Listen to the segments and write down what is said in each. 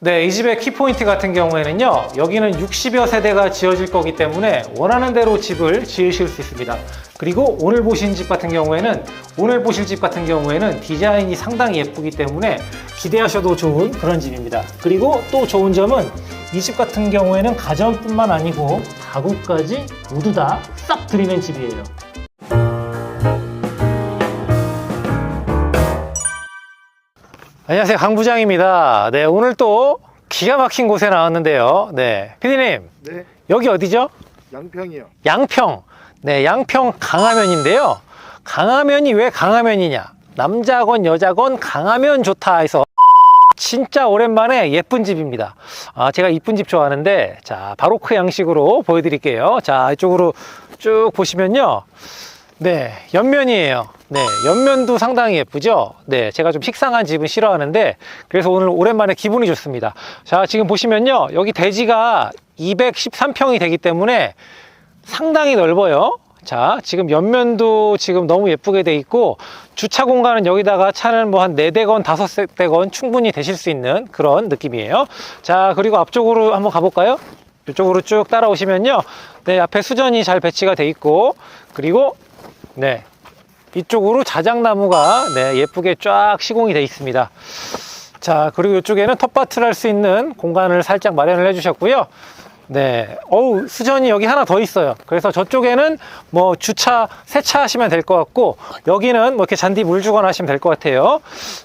네, 이 집의 키포인트 같은 경우에는요, 여기는 60여 세대가 지어질 거기 때문에 원하는 대로 집을 지으실 수 있습니다. 그리고 오늘 보신 집 같은 경우에는, 오늘 보실 집 같은 경우에는 디자인이 상당히 예쁘기 때문에 기대하셔도 좋은 그런 집입니다. 그리고 또 좋은 점은 이 집 같은 경우에는 가전뿐만 아니고 가구까지 모두 다 싹 드리는 집이에요. 안녕하세요. 강 부장입니다. 네, 오늘 또 기가 막힌 곳에 나왔는데요. 네, 피디님, 네, 여기 어디죠? 양평이요. 양평. 네, 양평 강화면인데요. 강화면이 왜 강화면이냐? 남자건 여자건 강화면 좋다 해서 진짜 오랜만에 예쁜 집입니다. 아, 제가 이쁜 집 좋아하는데, 자, 바로크 양식으로 보여드릴게요. 자, 이쪽으로 쭉 보시면요. 네, 옆면이에요. 네, 옆면도 상당히 예쁘죠? 네, 제가 좀 식상한 집은 싫어하는데, 그래서 오늘 오랜만에 기분이 좋습니다. 자, 지금 보시면요. 여기 대지가 213평이 되기 때문에 상당히 넓어요. 자, 지금 옆면도 지금 너무 예쁘게 돼 있고, 주차 공간은 여기다가 차는 뭐한 4대건 5대건 충분히 되실 수 있는 그런 느낌이에요. 자, 그리고 앞쪽으로 한번 가볼까요? 이쪽으로 쭉 따라오시면요. 네, 앞에 수전이 잘 배치가 돼 있고, 그리고, 네. 이쪽으로 자작나무가 네, 예쁘게 쫙 시공이 돼 있습니다. 자, 그리고 이쪽에는 텃밭을 할 수 있는 공간을 살짝 마련을 해 주셨고요. 네, 어우, 수전이 여기 하나 더 있어요. 그래서 저쪽에는 뭐 주차, 세차하시면 될 것 같고, 여기는 뭐 이렇게 잔디 물 주거나 하시면 될 것 같아요.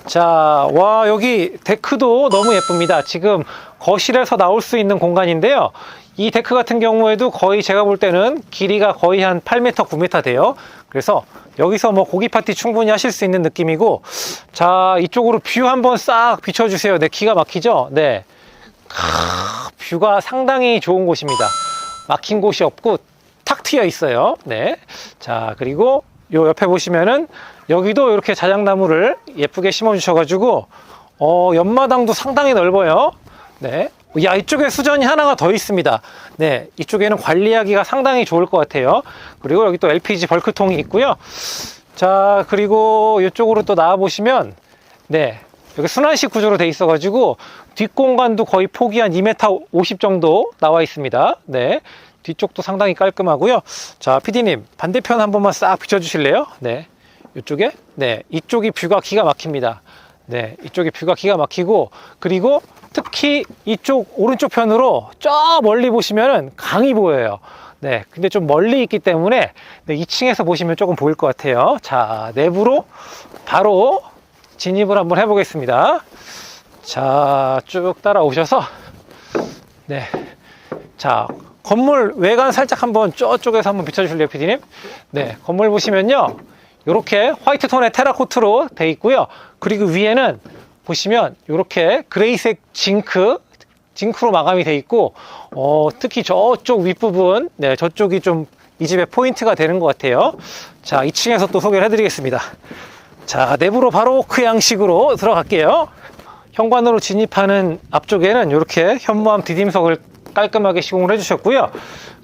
자, 와, 여기 데크도 너무 예쁩니다. 지금 거실에서 나올 수 있는 공간인데요. 이 데크 같은 경우에도 거의 제가 볼 때는 길이가 거의 한 8m, 9m 돼요. 그래서 여기서 뭐 고기 파티 충분히 하실 수 있는 느낌이고, 자, 이쪽으로 뷰 한번 싹 비춰주세요. 네, 기가 막히죠? 네. 크, 뷰가 상당히 좋은 곳입니다. 막힌 곳이 없고 탁 트여 있어요. 네. 자, 그리고 요 옆에 보시면은 여기도 이렇게 자작나무를 예쁘게 심어 주셔가지고 어, 옆마당도 상당히 넓어요. 네. 야, 이쪽에 수전이 하나가 더 있습니다. 네. 이쪽에는 관리하기가 상당히 좋을 것 같아요. 그리고 여기 또 LPG 벌크통이 있고요. 자, 그리고 이쪽으로 또 나와 보시면 네. 여기 순환식 구조로 돼 있어 가지고 뒷공간도 거의 폭이 한 2m 50 정도 나와 있습니다. 네. 뒤쪽도 상당히 깔끔하고요. 자, PD님 반대편 한 번만 싹 비춰 주실래요? 네. 이쪽에 네 이쪽이 뷰가 기가 막힙니다. 네, 이쪽이 뷰가 기가 막히고 그리고 특히 이쪽 오른쪽 편으로 저 멀리 보시면은 강이 보여요. 네, 근데 좀 멀리 있기 때문에 네, 2층에서 보시면 조금 보일 것 같아요. 자, 내부로 바로 진입을 한번 해보겠습니다. 자, 쭉 따라오셔서, 네. 자, 건물 외관 살짝 한번 저쪽에서 한번 비춰주실래요, 피디님? 네, 건물 보시면요. 이렇게 화이트 톤의 테라코트로 돼 있고요. 그리고 위에는 보시면 이렇게 그레이색 징크, 징크로 마감이 돼 있고, 어, 특히 저쪽 윗부분, 네, 저쪽이 좀 이 집의 포인트가 되는 것 같아요. 자, 2층에서 또 소개를 해드리겠습니다. 자, 내부로 바로 그 양식으로 들어갈게요. 현관으로 진입하는 앞쪽에는 이렇게 현무암 디딤석을 깔끔하게 시공을 해주셨고요.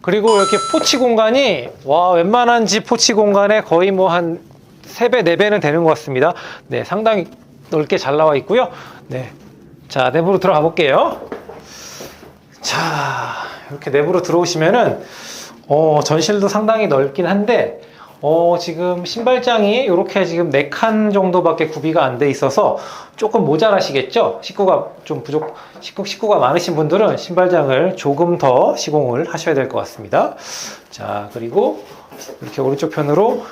그리고 이렇게 포치 공간이, 와, 웬만한 집 포치 공간에 거의 뭐 한 3배, 4배는 되는 것 같습니다. 네, 상당히 넓게 잘 나와 있고요. 네. 자, 내부로 들어가 볼게요. 자, 이렇게 내부로 들어오시면은, 어, 전실도 상당히 넓긴 한데, 어, 지금 신발장이 이렇게 지금 4칸 정도밖에 구비가 안 돼 있어서 조금 모자라시겠죠? 식구가 좀 부족, 식구, 식구가 많으신 분들은 신발장을 조금 더 시공을 하셔야 될 것 같습니다. 자, 그리고 이렇게 오른쪽 편으로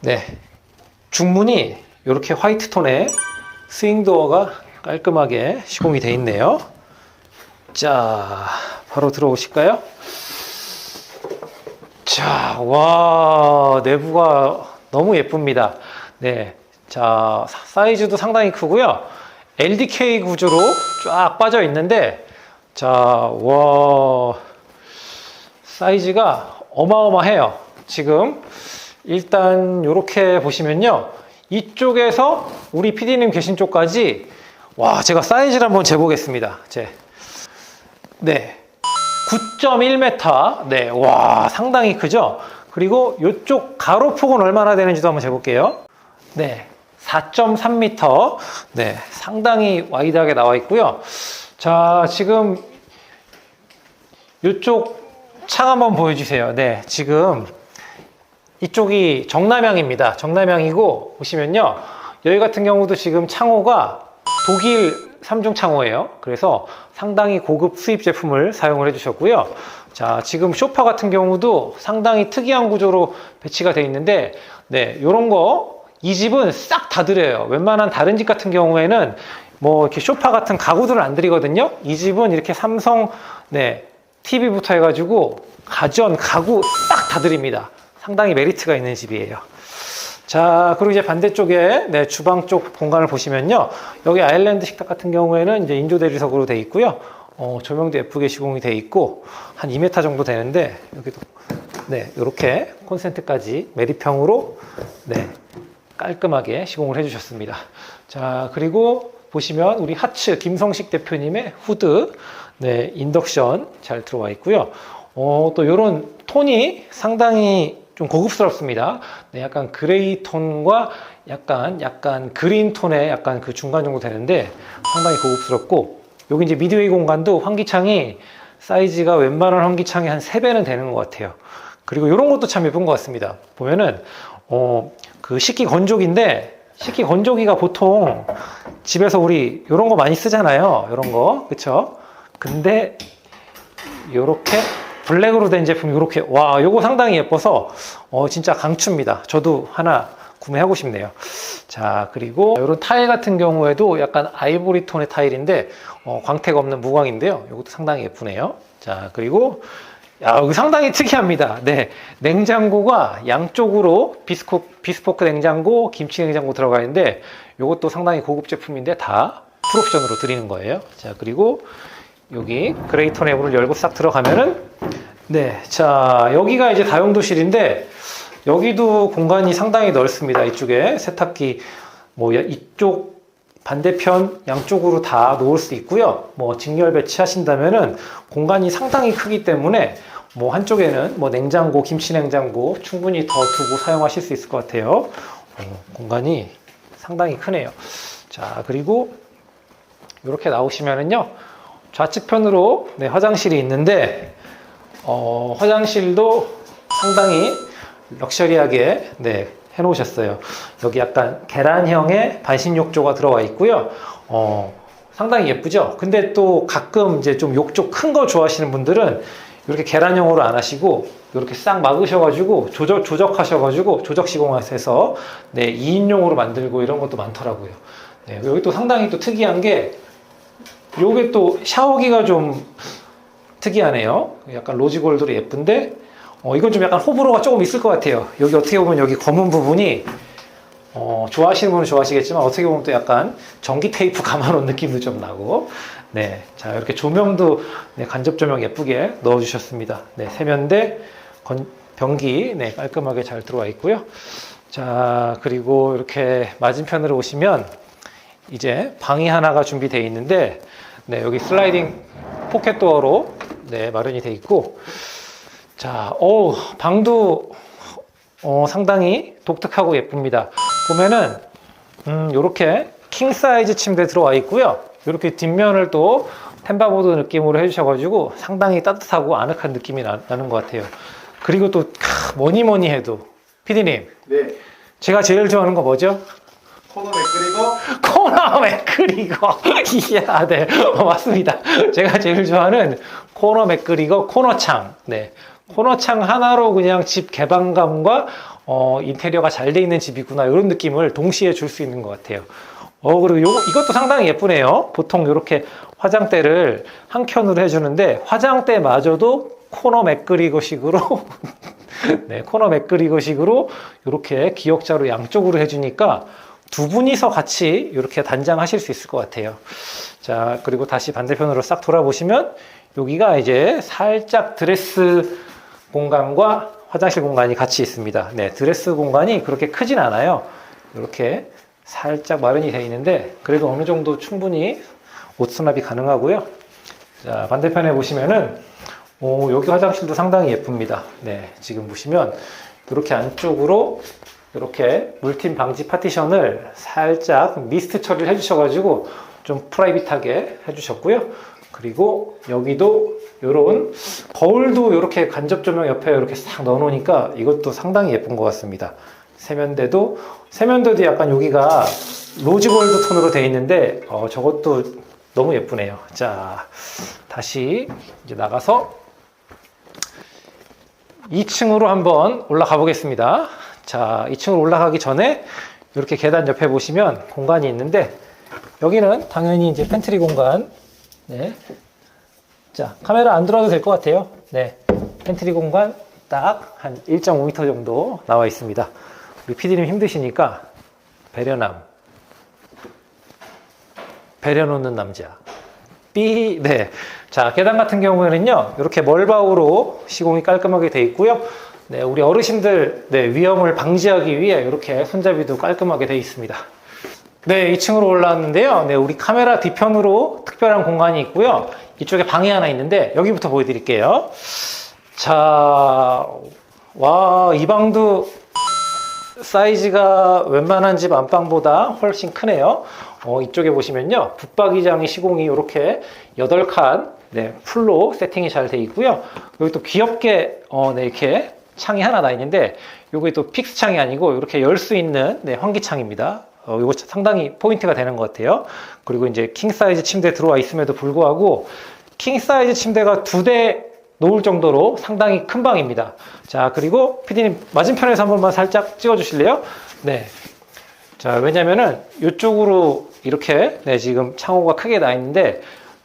네. 중문이 이렇게 화이트 톤의 스윙도어가 깔끔하게 시공이 돼 있네요. 자, 바로 들어오실까요? 자, 와, 내부가 너무 예쁩니다. 네. 자, 사- 사이즈도 상당히 크고요. LDK 구조로 쫙 빠져 있는데, 자, 와, 사이즈가 어마어마해요. 지금, 일단, 이렇게 보시면요. 이쪽에서 우리 PD님 계신 쪽까지, 와, 제가 사이즈를 한번 재보겠습니다. 제. 네. 9.1m. 네, 와, 상당히 크죠? 그리고 이쪽 가로폭은 얼마나 되는지도 한번 재볼게요. 네, 4.3m. 네, 상당히 와이드하게 나와 있고요. 자, 지금 이쪽 창 한번 보여주세요. 네, 지금 이쪽이 정남향입니다. 정남향이고 보시면요. 여기 같은 경우도 지금 창호가 독일 삼중 창호예요. 그래서 상당히 고급 수입 제품을 사용을 해주셨고요. 자, 지금 쇼파 같은 경우도 상당히 특이한 구조로 배치가 되어 있는데, 네, 요런 거, 이 집은 싹 다 드려요. 웬만한 다른 집 같은 경우에는 뭐 이렇게 쇼파 같은 가구들을 안 드리거든요. 이 집은 이렇게 삼성, 네, TV부터 해가지고 가전, 가구 싹 다 드립니다. 상당히 메리트가 있는 집이에요. 자, 그리고 이제 반대쪽에 네, 주방 쪽 공간을 보시면요. 여기 아일랜드 식탁 같은 경우에는 이제 인조 대리석으로 돼 있고요. 어, 조명도 예쁘게 시공이 돼 있고 한 2m 정도 되는데 여기도 네, 이렇게 콘센트까지 메리평으로 네, 깔끔하게 시공을 해 주셨습니다. 자, 그리고 보시면 우리 하츠 김성식 대표님의 후드 네, 인덕션 잘 들어와 있고요. 어, 또 이런 톤이 상당히 좀 고급스럽습니다. 네, 약간 그레이 톤과 약간 약간 그린 톤의 약간 그 중간 정도 되는데 상당히 고급스럽고 여기 이제 미드웨이 공간도 환기창이 사이즈가 웬만한 환기창이 한 3배는 되는 것 같아요. 그리고 이런 것도 참 예쁜 것 같습니다. 보면은 어, 그 식기 건조기인데 식기 건조기가 보통 집에서 우리 이런 거 많이 쓰잖아요. 이런 거 그쵸? 근데 이렇게 블랙으로 된 제품 이렇게 와 요거 상당히 예뻐서 어 진짜 강추입니다 저도 하나 구매하고 싶네요 자 그리고 이런 타일 같은 경우에도 약간 아이보리 톤의 타일인데 어, 광택 없는 무광인데요 이것도 상당히 예쁘네요 자 그리고 야, 여기 상당히 특이합니다. 네. 냉장고가 양쪽으로 비스코, 비스포크 냉장고, 김치 냉장고 들어가 있는데, 이것도 상당히 고급 제품인데, 다 풀옵션으로 드리는 거예요. 자, 그리고 여기 그레이터 내부를 열고 싹 들어가면은 네, 자 여기가 이제 다용도실인데 여기도 공간이 상당히 넓습니다. 이쪽에 세탁기 뭐 이쪽 반대편 양쪽으로 다 놓을 수 있고요. 뭐 직렬 배치하신다면은 공간이 상당히 크기 때문에 뭐 한쪽에는 뭐 냉장고, 김치 냉장고 충분히 더 두고 사용하실 수 있을 것 같아요. 어, 공간이 상당히 크네요. 자 그리고 이렇게 나오시면은요. 좌측편으로 네, 화장실이 있는데 어, 화장실도 상당히 럭셔리하게 네, 해놓으셨어요. 여기 약간 계란형의 반신 욕조가 들어와 있고요. 어, 상당히 예쁘죠? 근데 또 가끔 이제 좀 욕조 큰 거 좋아하시는 분들은 이렇게 계란형으로 안 하시고 이렇게 싹 막으셔가지고 조적, 조적하셔가지고 조적 시공해서 네, 2인용으로 만들고 이런 것도 많더라고요. 네, 여기 또 상당히 또 특이한 게 요게 또 샤워기가 좀 특이하네요. 약간 로지골드로 예쁜데, 어, 이건 좀 약간 호불호가 조금 있을 것 같아요. 여기 어떻게 보면 여기 검은 부분이, 어, 좋아하시는 분은 좋아하시겠지만, 어떻게 보면 또 약간 전기 테이프 감아놓은 느낌도 좀 나고, 네. 자, 이렇게 조명도, 네, 간접 조명 예쁘게 넣어주셨습니다. 네, 세면대, 건, 변기, 네, 깔끔하게 잘 들어와 있고요. 자, 그리고 이렇게 맞은편으로 오시면, 이제 방이 하나가 준비되어 있는데, 네, 여기 슬라이딩 포켓 도어로 네, 마련이 되어 있고, 자, 어 방도 어, 상당히 독특하고 예쁩니다. 보면은 음, 이렇게 킹 사이즈 침대 들어와 있고요. 이렇게 뒷면을 또 템바보드 느낌으로 해주셔가지고 상당히 따뜻하고 아늑한 느낌이 나, 는것 같아요. 그리고 또 캬, 뭐니 뭐니 해도 피디님, 네. 제가 제일 좋아하는 거 뭐죠? 코너 맥그리거 코너 맥그리거. 이야, 네. 어, 맞습니다. 제가 제일 좋아하는 코너 맥그리거 코너창. 네. 코너창 하나로 그냥 집 개방감과 어, 인테리어가 잘 돼 있는 집이구나. 이런 느낌을 동시에 줄 수 있는 것 같아요. 어, 그리고 요, 이것도 상당히 예쁘네요. 보통 이렇게 화장대를 한 켠으로 해주는데, 화장대마저도 코너 맥그리거 식으로 네, 코너 맥그리거 식으로 이렇게 기역자로 양쪽으로 해주니까 두 분이서 같이 이렇게 단장하실 수 있을 것 같아요. 자, 그리고 다시 반대편으로 싹 돌아보시면 여기가 이제 살짝 드레스 공간과 화장실 공간이 같이 있습니다. 네, 드레스 공간이 그렇게 크진 않아요. 이렇게 살짝 마련이 되어 있는데 그래도 어느 정도 충분히 옷 수납이 가능하고요. 자, 반대편에 보시면은 오, 여기 화장실도 상당히 예쁩니다. 네, 지금 보시면 이렇게 안쪽으로 이렇게 물팀 방지 파티션을 살짝 미스트 처리를 해주셔가지고 좀 프라이빗하게 해주셨고요. 그리고 여기도 이런 거울도 이렇게 간접 조명 옆에 이렇게 싹 넣어놓으니까 이것도 상당히 예쁜 것 같습니다. 세면대도 세면대도 약간 여기가 로즈골드 톤으로 되어 있는데 어, 저것도 너무 예쁘네요. 자 다시 이제 나가서 2층으로 한번 올라가 보겠습니다. 자, 2층으로 올라가기 전에 이렇게 계단 옆에 보시면 공간이 있는데 여기는 당연히 이제 팬트리 공간. 네. 자, 카메라 안 들어도 될 것 같아요. 네. 팬트리 공간 딱 한 1.5m 정도 나와 있습니다. 우리 PD님 힘드시니까 배려남. 배려놓는 남자. B, 네. 자, 계단 같은 경우에는요, 이렇게 멀바우로 시공이 깔끔하게 돼 있고요. 네, 우리 어르신들, 네, 위험을 방지하기 위해 이렇게 손잡이도 깔끔하게 돼 있습니다. 네, 2층으로 올라왔는데요. 네, 우리 카메라 뒤편으로 특별한 공간이 있고요. 이쪽에 방이 하나 있는데, 여기부터 보여드릴게요. 자, 와, 이 방도 사이즈가 웬만한 집 안방보다 훨씬 크네요. 어, 이쪽에 보시면요. 붙박이장이 시공이 이렇게 8칸 네, 풀로 세팅이 잘돼 있고요. 여기 또 귀엽게 어, 네, 이렇게 창이 하나 나 있는데 요게 또 픽스 창이 아니고 이렇게 열 수 있는 네, 환기 창입니다. 어, 이거 상당히 포인트가 되는 것 같아요. 그리고 이제 킹 사이즈 침대 들어와 있음에도 불구하고 킹 사이즈 침대가 두 대 놓을 정도로 상당히 큰 방입니다. 자, 그리고 피디님 맞은편에서 한 번만 살짝 찍어 주실래요? 네. 자, 왜냐면은 이쪽으로 이렇게 네, 지금 창호가 크게 나 있는데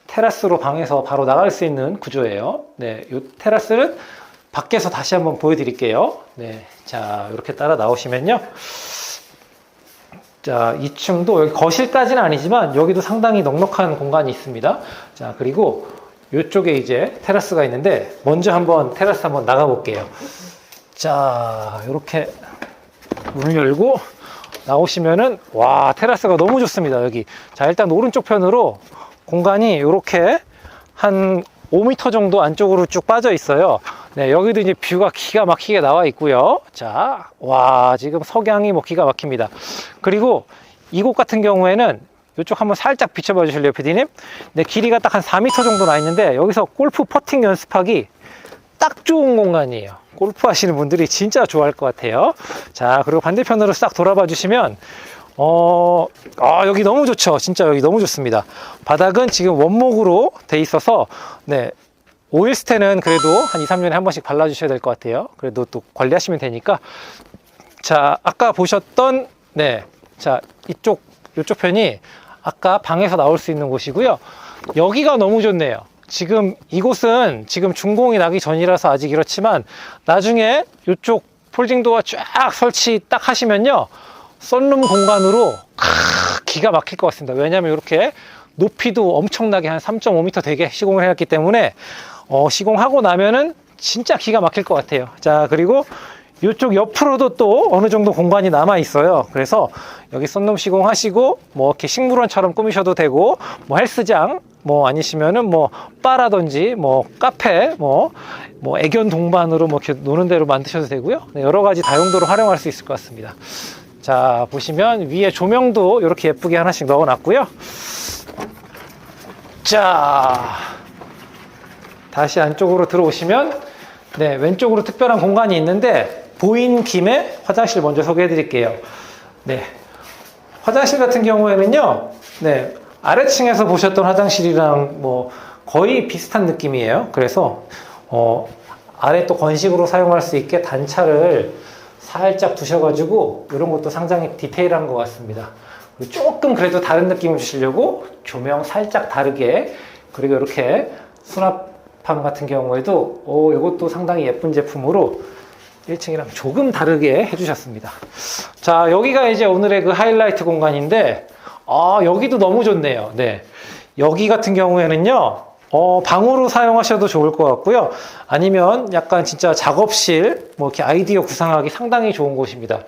테라스로 방에서 바로 나갈 수 있는 구조예요. 네, 이 테라스는 밖에서 다시 한번 보여드릴게요. 네, 자, 이렇게 따라 나오시면요. 자, 2층도 여기 거실까지는 아니지만 여기도 상당히 넉넉한 공간이 있습니다. 자, 그리고 이쪽에 이제 테라스가 있는데 먼저 한번 테라스 한번 나가 볼게요. 자, 이렇게 문을 열고 나오시면은 와 테라스가 너무 좋습니다 여기 자 일단 오른쪽 편으로 공간이 이렇게 한 5m 정도 안쪽으로 쭉 빠져 있어요 네 여기도 이제 뷰가 기가 막히게 나와 있고요 자 와 지금 석양이 뭐 기가 막힙니다 그리고 이곳 같은 경우에는 이쪽 한번 살짝 비춰봐 주실래요 피디님 네 길이가 딱 한 4m 정도 나 있는데 여기서 골프 퍼팅 연습하기 딱 좋은 공간이에요. 골프 하시는 분들이 진짜 좋아할 것 같아요. 자, 그리고 반대편으로 싹 돌아봐 주시면, 어, 아, 여기 너무 좋죠. 진짜 여기 너무 좋습니다. 바닥은 지금 원목으로 돼 있어서, 네. 오일스텐은 그래도 한 2, 3년에 한 번씩 발라주셔야 될 것 같아요. 그래도 또 관리하시면 되니까. 자, 아까 보셨던, 네. 자, 이쪽, 이쪽 편이 아까 방에서 나올 수 있는 곳이고요. 여기가 너무 좋네요. 지금 이곳은 지금 준공이 나기 전이라서 아직 이렇지만 나중에 이쪽 폴딩도어 쫙 설치 딱 하시면요. 썬룸 공간으로 크, 기가 막힐 것 같습니다. 왜냐하면 이렇게 높이도 엄청나게 한 3.5m 되게 시공을 해놨기 때문에 어, 시공하고 나면은 진짜 기가 막힐 것 같아요. 자, 그리고 이쪽 옆으로도 또 어느 정도 공간이 남아 있어요. 그래서 여기 썬룸 시공하시고 뭐 이렇게 식물원처럼 꾸미셔도 되고 뭐 헬스장 뭐 아니시면은 뭐 바라든지 뭐 카페 뭐뭐 애견 동반으로 뭐 이렇게 노는 대로 만드셔도 되고요. 네, 여러 가지 다용도로 활용할 수 있을 것 같습니다. 자 보시면 위에 조명도 이렇게 예쁘게 하나씩 넣어 놨고요. 자 다시 안쪽으로 들어오시면 네 왼쪽으로 특별한 공간이 있는데 보인 김에 화장실 먼저 소개해 드릴게요. 네 화장실 같은 경우에는요. 네 아래층에서 보셨던 화장실이랑 뭐 거의 비슷한 느낌이에요. 그래서 어, 아래 또 건식으로 사용할 수 있게 단차를 살짝 두셔가지고 이런 것도 상당히 디테일한 것 같습니다. 조금 그래도 다른 느낌을 주시려고 조명 살짝 다르게 그리고 이렇게 수납 판 같은 경우에도 오, 이것도 상당히 예쁜 제품으로 1층이랑 조금 다르게 해주셨습니다. 자 여기가 이제 오늘의 그 하이라이트 공간인데 아, 여기도 너무 좋네요. 네. 여기 같은 경우에는요, 어, 방으로 사용하셔도 좋을 것 같고요. 아니면 약간 진짜 작업실, 뭐 이렇게 아이디어 구상하기 상당히 좋은 곳입니다.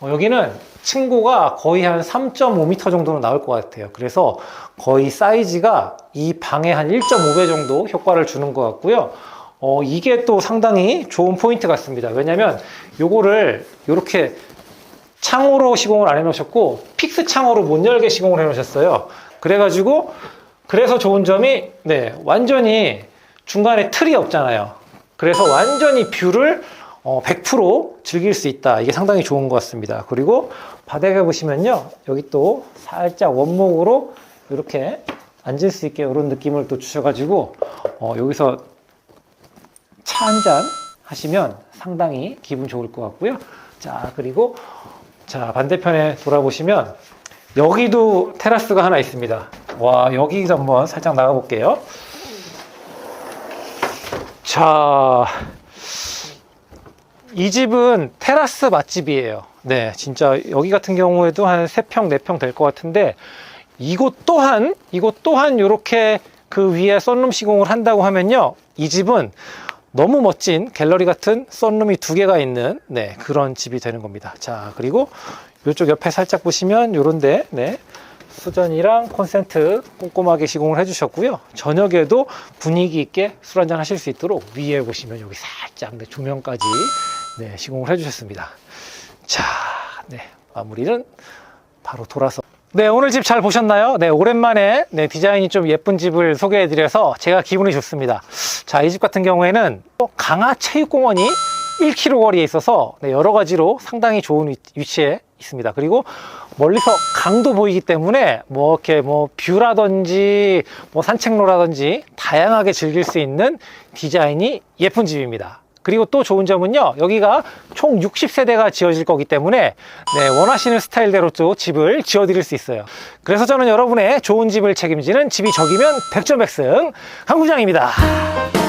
어, 여기는 층고가 거의 한 3.5m 정도는 나올 것 같아요. 그래서 거의 사이즈가 이 방에 한 1.5배 정도 효과를 주는 것 같고요. 어, 이게 또 상당히 좋은 포인트 같습니다. 왜냐면 요거를 이렇게 창호로 시공을 안 해놓으셨고 픽스 창호로 못 열게 시공을 해놓으셨어요. 그래가지고 그래서 좋은 점이 네 완전히 중간에 틀이 없잖아요. 그래서 완전히 뷰를 어, 100% 즐길 수 있다. 이게 상당히 좋은 것 같습니다. 그리고 바닥에 보시면요. 여기 또 살짝 원목으로 이렇게 앉을 수 있게 이런 느낌을 또 주셔가지고 어, 여기서 차 한 잔 하시면 상당히 기분 좋을 것 같고요. 자, 그리고 자, 반대편에 돌아보시면 여기도 테라스가 하나 있습니다. 와, 여기서 한번 살짝 나가 볼게요. 자, 이 집은 테라스 맛집이에요. 네, 진짜 여기 같은 경우에도 한 3평, 4평 될 것 같은데 이곳 또한, 이곳 또한 이렇게 그 위에 썬룸 시공을 한다고 하면요. 이 집은 너무 멋진 갤러리 같은 썬룸이 두 개가 있는 네, 그런 집이 되는 겁니다. 자, 그리고 이쪽 옆에 살짝 보시면 요런데 네. 수전이랑 콘센트 꼼꼼하게 시공을 해주셨고요. 저녁에도 분위기 있게 술 한잔 하실 수 있도록 위에 보시면 여기 살짝 네, 조명까지 네, 시공을 해주셨습니다. 자, 네, 마무리는 바로 돌아서. 네, 오늘 집 잘 보셨나요? 네, 오랜만에 네, 디자인이 좀 예쁜 집을 소개해드려서 제가 기분이 좋습니다. 자, 이 집 같은 경우에는 또 강화 체육공원이 1km 거리에 있어서 네, 여러 가지로 상당히 좋은 위- 위치에 있습니다. 그리고 멀리서 강도 보이기 때문에 뭐 이렇게 뭐 뷰라든지 뭐 산책로라든지 다양하게 즐길 수 있는 디자인이 예쁜 집입니다. 그리고 또 좋은 점은요, 여기가 총 60세대가 지어질 거기 때문에 네, 원하시는 스타일대로 또 집을 지어 드릴 수 있어요. 그래서 저는 여러분의 좋은 집을 책임지는 집이 적이면 100점 백승 강구장입니다.